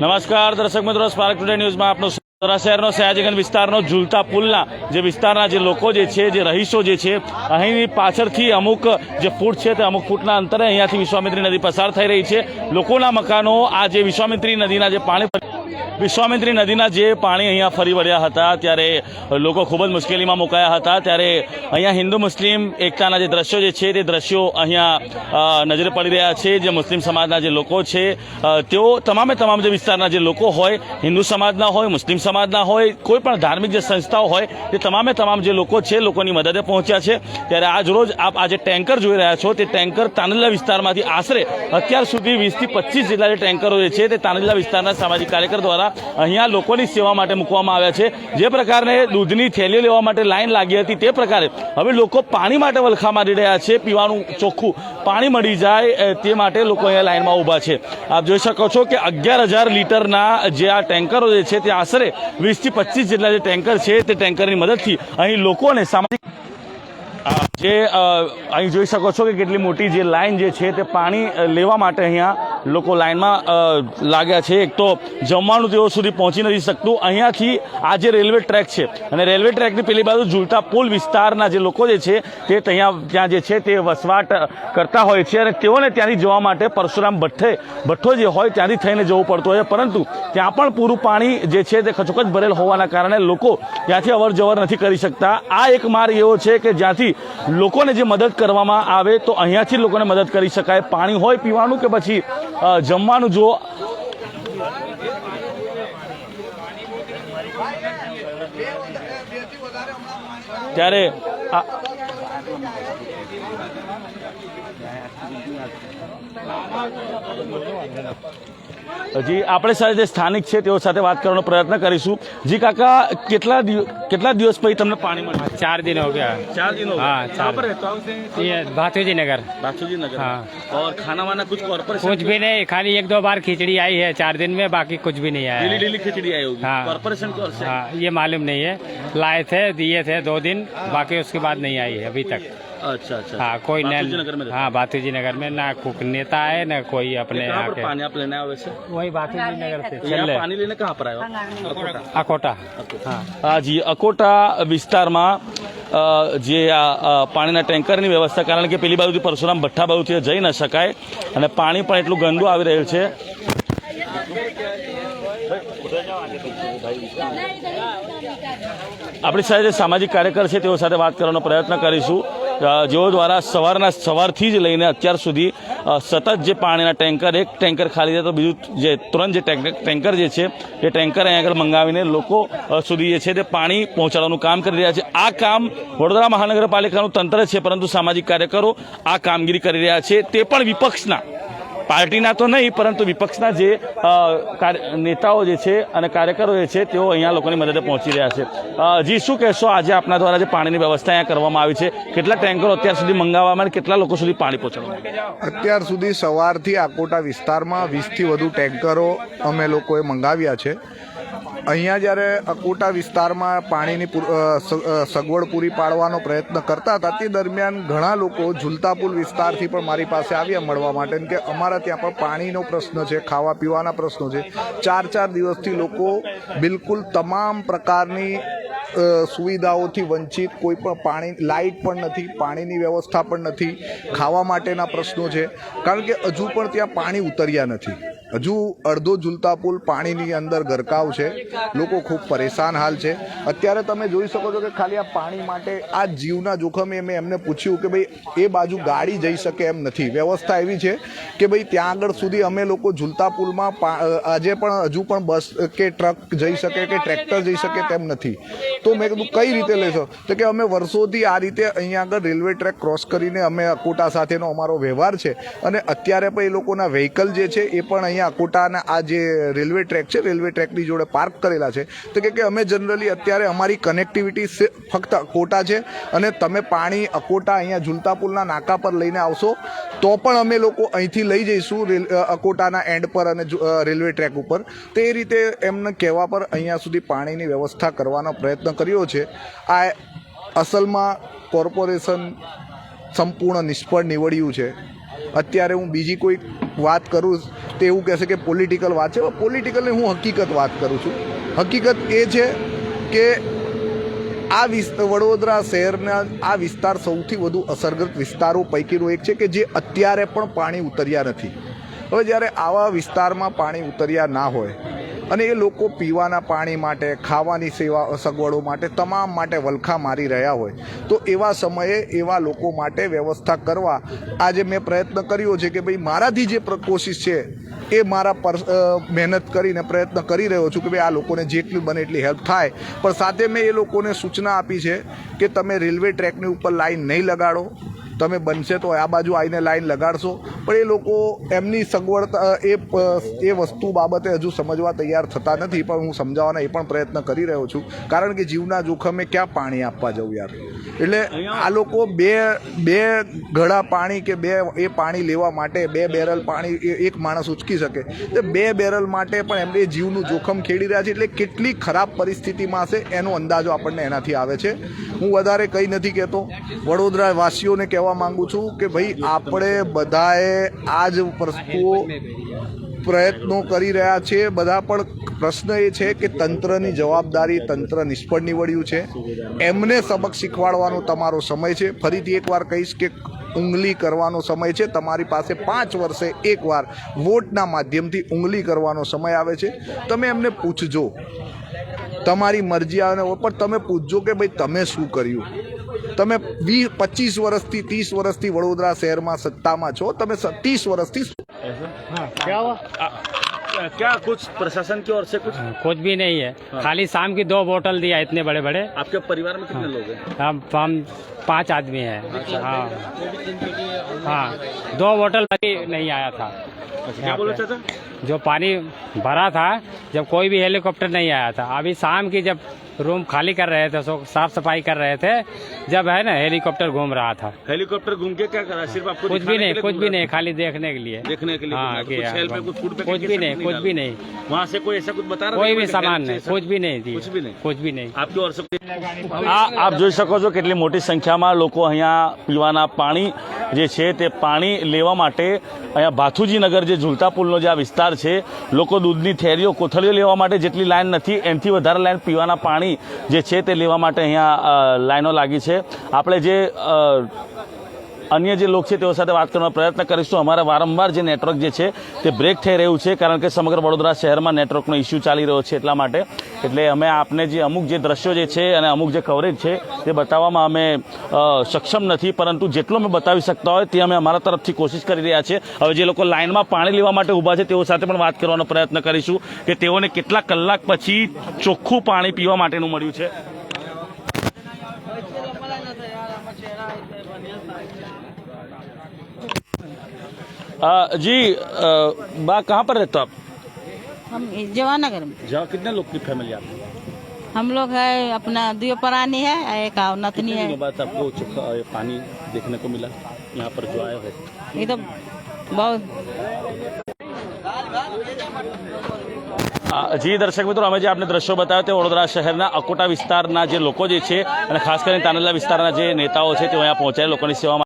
નમસ્કાર, દર્શક મિત્રો. સ્પાર્ક ટુડે ન્યૂઝમાં આપનું વડોદરા શહેરનો સયાજીગંજ વિસ્તારનો ઝૂલતા પુલના જે વિસ્તારના જે લોકો જે છે, જે રહીશો જે છે, અહીંની પાછળથી અમુક જે ફૂટ છે તે અમુક ફૂટના અંતરે અહીંયાથી વિશ્વામિત્રી નદી પસાર થઈ રહી છે. લોકોના મકાનો આ જે વિશ્વામિત્રી નદીના જે પાણી વિશ્વામિત્રી નદીના જે પાણી અહીંયા ફરી વળ્યા હતા, ત્યારે લોકો ખૂબ જ મુશ્કેલીમાં મુકાયા હતા, ત્યારે અહીંયા હિન્દુ મુસ્લિમ એકતાના જે દ્રશ્યો જે છે, તે દ્રશ્યો અહીંયા નજરે પડી રહ્યા છે. જે મુસ્લિમ સમાજના જે લોકો છે તેઓ તમામે તમામ જે વિસ્તારના જે લોકો હોય, હિન્દુ સમાજના હોય, મુસ્લિમ સમાજના હોય, કોઈ પણ ધાર્મિક જે સંસ્થાઓ હોય, તે તમામે તમામ જે લોકો છે, લોકોની મદદે પહોંચ્યા છે. ત્યારે આજ રોજ આપ આ જે ટેન્કર જોઈ રહ્યા છો, તે ટેન્કર તાંદલા વિસ્તારમાંથી આશરે અત્યાર સુધી વીસથી પચીસ જેટલા જે ટેન્કરો જે છે, તે તાંદલા વિસ્તારના સામાજિક કાર્યકર દ્વારા અહીંયા લોકોની સેવા માટે મૂકવામાં આવ્યા છે. જે પ્રકારે દૂધની થેલીઓ લેવા માટે લાઈન લાગી હતી તે પ્રકારે. હવે લોકો પાણી માટે વલખા મારી રહ્યા છે, પીવાનું ચોખ્ખું પાણી મળી જાય તે માટે લોકો અહીંયા લાઈનમાં ઊભા છે. આપ જોઈ શકો છો કે અગિયાર હજાર લીટરના જે આ ટેન્કરો જે છે તે આશરે વીસથી પચીસ જેટલા જે ટેન્કર છે તે ટેન્કરની મદદથી અહીં લોકોને સામાજિક અ, અહીં જોઈ શકો છો કે કેટલી મોટી જે લાઈન જે છે તે પાણી લેવા માટે અહીંયા લોકો લાઈનમાં લાગ્યા છે. એક તો જમવાનું તેઓ સુધી પહોંચી નથી શકતું. અહીંયાથી આ જે રેલવે ટ્રેક છે અને રેલવે ટ્રેકની પેલી બાજુ ઝૂલતા પુલ વિસ્તારના જે લોકો જે છે તે ત્યાં ત્યાં જે છે તે વસવાટ કરતા હોય છે અને તેઓને ત્યાંથી જવા માટે પરશુરામ ભઠ્ઠે ભઠ્ઠો જે હોય ત્યાંથી થઈને જવું પડતું હોય પરંતુ ત્યાં પણ પૂરું પાણી જે છે તે ખચોખચ ભરેલ હોવાના કારણે લોકો ત્યાંથી અવર જવર નથી કરી શકતા. આ એક માર્ગ એવો છે કે જ્યાંથી લોકોને જે મદદ કરવામાં આવે તો અહીંયાથી લોકોને મદદ કરી શકાય. પાણી હોય પીવાનું કે પછી જમવાનું જો ત્યારે આ હજી આપણે સાથે જે સ્થાનિક છે તેઓ સાથે વાત કરવાનો પ્રયત્ન કરીશું જી કાકા કેટલા દિવ- કેટલા દિવસ પછી તમને પાણી મળ્યું चार दिन हो गया चार दिन हो हाँ, कहाँ चार। पर रहते हो आप? ये भातुजी नगर बासुजी नगर हाँ। और खाना वाना कुछ कॉर्पोरेशन कुछ भी नहीं खाली एक दो बार खिचड़ी आई है चार दिन में बाकी कुछ भी नहीं आया डेली है। डेली खिचड़ी आई होगी हाँ। कॉर्पोरेशन की ओर से हाँ ये मालूम नहीं है लाए थे दिए थे दो दिन बाकी उसके बाद नहीं आई है अभी तक अच्छा अच्छा हाँ कोई बासुजी नगर में न रहते हाँ भातुजी नगर में ना कुक नेता है ना कोई हो। अपने कहाँ यहाँ पर के पानी आप लेने आए वैसे वही भातुजी नगर से तो यहाँ चल पानी लेने कहाँ पर आए हो? अकोटा अकोटा हाँ હા જી અકોટા વિસ્તારમાં અ, જે આ અ, પાણીના ટેન્કરની વ્યવસ્થા કારણ કે પેલી બાજુથી પરશુરામ ભઠ્ઠા બાજુથી જઈ ન શકાય અને પાણી પણ એટલું ગંદુ આવી રહ્યું છે આપણી સાથે જે સામાજિક કાર્યકર છે તેઓ સાથે વાત કરવાનો પ્રયત્ન કરીશું અ, જેઓ દ્વારા સવારના સવારથી જ લઈને અત્યાર સુધી સતત જે પાણીના ટેન્કર, એક ટેન્કર ખાલી થાય તો બીજું જે તુરંત જે ટેન્ક- ટેન્કર જે છે, એ ટેન્કર અહીં આગળ મંગાવીને લોકો સુધી જે છે તે પાણી પહોંચાડવાનું કામ કરી રહ્યા છે. આ કામ વડોદરા મહાનગરપાલિકાનું તંત્ર છે, પરંતુ સામાજિક કાર્યકરો આ કામગીરી કરી રહ્યા છે. તે પણ વિપક્ષના પાર્ટીના તો નહીં, પરંતુ વિપક્ષના જે નેતાઓ જે છે અને કાર્યકરો જે છે, તેઓ અહીંયા લોકોની મદદે પહોંચી રહ્યા છે. જી, શું કહેશો? આજે આપના દ્વારા જે પાણીની વ્યવસ્થા અહીંયા કરવામાં આવી છે, કેટલા ટેન્કરો અત્યાર સુધી મંગાવવામાં અને કેટલા લોકો સુધી પાણી પહોંચાડવામાં અત્યાર સુધી સવારથી આકોટા વિસ્તારમાં વીસથી વધુ ટેન્કરો અમે લોકોએ મંગાવ્યા છે. અહીંયા જ્યારે અકોટા વિસ્તારમાં પાણીની સગવડ પૂરી પાડવાનો પ્રયત્ન કરતા હતા, તે દરમિયાન ઘણા લોકો ઝુલતાપુલ વિસ્તારથી પણ મારી પાસે આવ્યા મળવા માટે. કે અમારા ત્યાં પણ પાણીનો પ્રશ્ન છે, ખાવા પીવાના પ્રશ્નો છે. ચાર ચાર દિવસથી લોકો બિલકુલ તમામ પ્રકારની સુવિધાઓથી વંચિત, કોઈ પણ પાણી લાઇટ પણ નથી, પાણીની વ્યવસ્થા પણ નથી, ખાવા માટેના પ્રશ્નો છે. કારણ કે હજુ પણ ત્યાં પાણી ઉતર્યા નથી. હજુ અડધો ઝૂલતા પુલ પાણીની અંદર ગરકાવ છે. લોકો ખૂબ પરેશાન હાલ છે. અત્યારે તમે જોઈ શકો છો કે ખાલી આ પાણી માટે આ જીવના જોખમે મેં એમને પૂછ્યું કે ભાઈ, એ બાજુ ગાડી જઈ શકે એમ નથી. વ્યવસ્થા એવી છે કે ભાઈ, ત્યાં આગળ સુધી અમે લોકો ઝૂલતા પુલમાં આજે પણ હજુ પણ બસ કે ટ્રક જઈ શકે કે ટ્રેક્ટર જઈ શકે તેમ નથી. તો મેં કીધું, કઈ રીતે લેશો તો કે અમે વર્ષોથી આ રીતે અહીંયા આગળ રેલવે ટ્રેક ક્રોસ કરીને અમે અકોટા સાથેનો અમારો વ્યવહાર છે. અને અત્યારે પણ એ લોકોના વ્હીકલ જે છે એ પણ અહીંયા અકોટાના આ જે રેલવે ટ્રેક છે, રેલવે ટ્રેકની જોડે પાર્ક કરેલા છે. તો કે અમે જનરલી અત્યારે અમારી કનેક્ટિવિટી ફક્ત અકોટા છે અને તમે પાણી અકોટા અહીંયા ઝુલતા પુલના નાકા પર લઈને આવશો, તો પણ અમે લોકો અહીંથી લઈ જઈશું રેલ અકોટાના એન્ડ પર અને રેલવે ટ્રેક ઉપર. તે રીતે એમને કહેવા પર અહીંયા સુધી પાણીની વ્યવસ્થા કરવાનો પ્રયત્ન કર્યો છે. આ અસલમાં કોર્પોરેશન સંપૂર્ણ નિષ્ફળ નીવડ્યું છે. અત્યારે હું બીજી કોઈ વાત કરું તે એવું કહેશે કે પોલિટિકલ વાત છે. પોલિટિકલની હું હકીકત વાત કરું છું. હકીકત એ છે કે આ વિસ્ત વડોદરા શહેરના આ વિસ્તાર સૌથી વધુ અસરગ્રસ્ત વિસ્તારો પૈકીનો એક છે કે જે અત્યારે પણ પાણી ઉતર્યા નથી. હવે જ્યારે આવા વિસ્તારમાં પાણી ઉતર્યા ના હોય અને એ લોકો પીવાના પાણી માટે, ખાવાની સેવા સગવડો માટે તમામ માટે વલખા મારી રહ્યા હોય. તો એવા સમયે એવા લોકો માટે વ્યવસ્થા કરવા આજે મેં પ્રયત્ન કર્યો છે કે ભાઈ મારાથી જે કોશિશ છે, એ મારા પર મહેનત કરીને પ્રયત્ન કરી રહ્યો છું કે ભાઈ આ લોકોને જેટલી બને એટલી હેલ્પ થાય. પણ સાથે મેં એ લોકોને સૂચના આપી છે કે તમે રેલવે ટ્રેકની ઉપર લાઈન નહીં લગાડો. તમે બનશે તો આ બાજુ આવીને લાઈન લગાડશો. પણ એ લોકો એમની સગવડતા એ એ વસ્તુ બાબતે હજુ સમજવા તૈયાર થતા નથી પણ હું સમજાવવાના એ પણ પ્રયત્ન કરી રહ્યો છું. કારણ કે જીવના જોખમે ક્યાં પાણી આપવા જવું યાર? એટલે આ લોકો બે બે ઘડા પાણી કે બે એ પાણી લેવા માટે બે બેરલ પાણી એક માણસ ઉચકી શકે. તો બે બેરલ માટે પણ એમને એ જીવનું જોખમ ખેડી રહ્યા છે. એટલે કેટલી ખરાબ પરિસ્થિતિમાં હશે એનો અંદાજો આપણને એનાથી આવે છે. હું વધારે કંઈ નથી કહેતો. વડોદરા વાસીઓને કહેવા માંગુ છું કે ભાઈ, આપણે બધાએ આ જ વસ્તુઓ પ્રયત્નો કરી રહ્યા છે. બધા પણ પ્રશ્ન એ છે કે તંત્રની જવાબદારી તંત્ર નિષ્ફળ નીવડ્યું છે. એમને સબક શીખવાડવાનો તમારો સમય છે. ફરીથી એકવાર કહીશ કે ઉંગલી કરવાનો સમય છે. તમારી પાસે પાંચ વર્ષે એકવાર વોટના માધ્યમથી ઉંગલી કરવાનો સમય આવે છે. તમે એમને પૂછજો. તમારી મરજી આવે પણ તમે પૂછજો કે ભાઈ, તમે શું કર્યું? તમે વીસ પચીસ વર્ષથી ત્રીસ વર્ષથી વડોદરા શહેરમાં સત્તામાં છો તમે ત્રીસ વર્ષથી શું क्या हुआ आ, क्या कुछ प्रशासन की ओर से कुछ कुछ भी नहीं है खाली शाम की दो बोतल दिया इतने बड़े बड़े आपके परिवार में कितने लोग हैं हम हम पांच आदमी हैं हाँ हाँ दो बोतल भी नहीं आया था क्या यहाँ बोले पे। चाचा जो पानी भरा था जब कोई भी हेलीकॉप्टर नहीं आया था अभी शाम की जब रूम खाली कर रहे थे सो साफ सफाई कर रहे थे जब है ना हेलीकॉप्टर घूम रहा था हेलीकॉप्टर घूम के क्या करा सिर्फ आपको कुछ भी दिखाने नहीं के लिए कुछ घूम भी रहा नहीं था? खाली देखने के लिए देखने के लिए हाँ घूम रहा था। कि कुछ हेल्प है, कुछ फूड कुछ पैकेट भी ये नहीं सब कुछ भी डाला? नहीं वहाँ से कोई ऐसा कुछ बता रहा कोई था भी कि सामान हेल्प नहीं से कुछ भी नहीं दी कुछ भी नहीं कुछ भी नहीं આપકી ઓર સે આ આપ જોઈ શકો છો કેટલી મોટી સંખ્યામાં લોકો અહીંયા પીવાના પાણી જે છે તે પાણી લેવા માટે અહીંયા ભાથુજી નગર જે ઝુલતા પુલનો જે આ વિસ્તાર છે. લોકો દૂધની થેરીઓ કોથળીઓ લેવા માટે જેટલી લાઈન નથી, એનાથી વધારે લાઈન પીવાના પાણી જે છે તે લેવા માટે અહીંયા લાઈનો લાગી છે. આપણે જે અન્ય જે લોકો છે તેઓ સાથે વાત કરવાનો પ્રયત્ન કરીશું. અમારે વારંવાર જે નેટવર્ક જે છે તે બ્રેક થઈ રહ્યું છે, કારણ કે સમગ્ર વડોદરા શહેરમાં નેટવર્કનો ઇસ્યુ ચાલી રહ્યો છે એટલા માટે. એટલે અમે આપને જે અમુક જે દ્રશ્યો જે છે અને અમુક જે કવરેજ છે તે બતાવવામાં અમે સક્ષમ નથી, પરંતુ જેટલો અમે બતાવી શકતા હોય તે અમે અમારા તરફથી કોશિશ કરી રહ્યા છે હવે જે લોકો લાઇનમાં પાણી લેવા માટે ઊભા છે તેઓ સાથે પણ વાત કરવાનો પ્રયત્ન કરીશું કે તેઓને કેટલા કલાક પછી ચોખ્ખું પાણી પીવા માટેનું મળ્યું છે. अ, जी बा कहाँ पर रहते हो आप? हम जवानगर में। जहाँ कितने लोग की फैमिली आप? हम लोग है अपना दियो परानी है एक नतनी है। बाद आपको पानी देखने को मिला? यहाँ पर जो आए हो। ये तो बहुत જી દર્શક મિત્રો, અમે જે આપને દ્રશ્યો બતાવ્યા તે વડોદરા શહેરના અકોટા વિસ્તારના જે લોકો જે છે, અને ખાસ કરીને તાનલા વિસ્તારના જે નેતાઓ છે તેઓ અહીંયા પહોંચ્યા લોકોની સેવામાં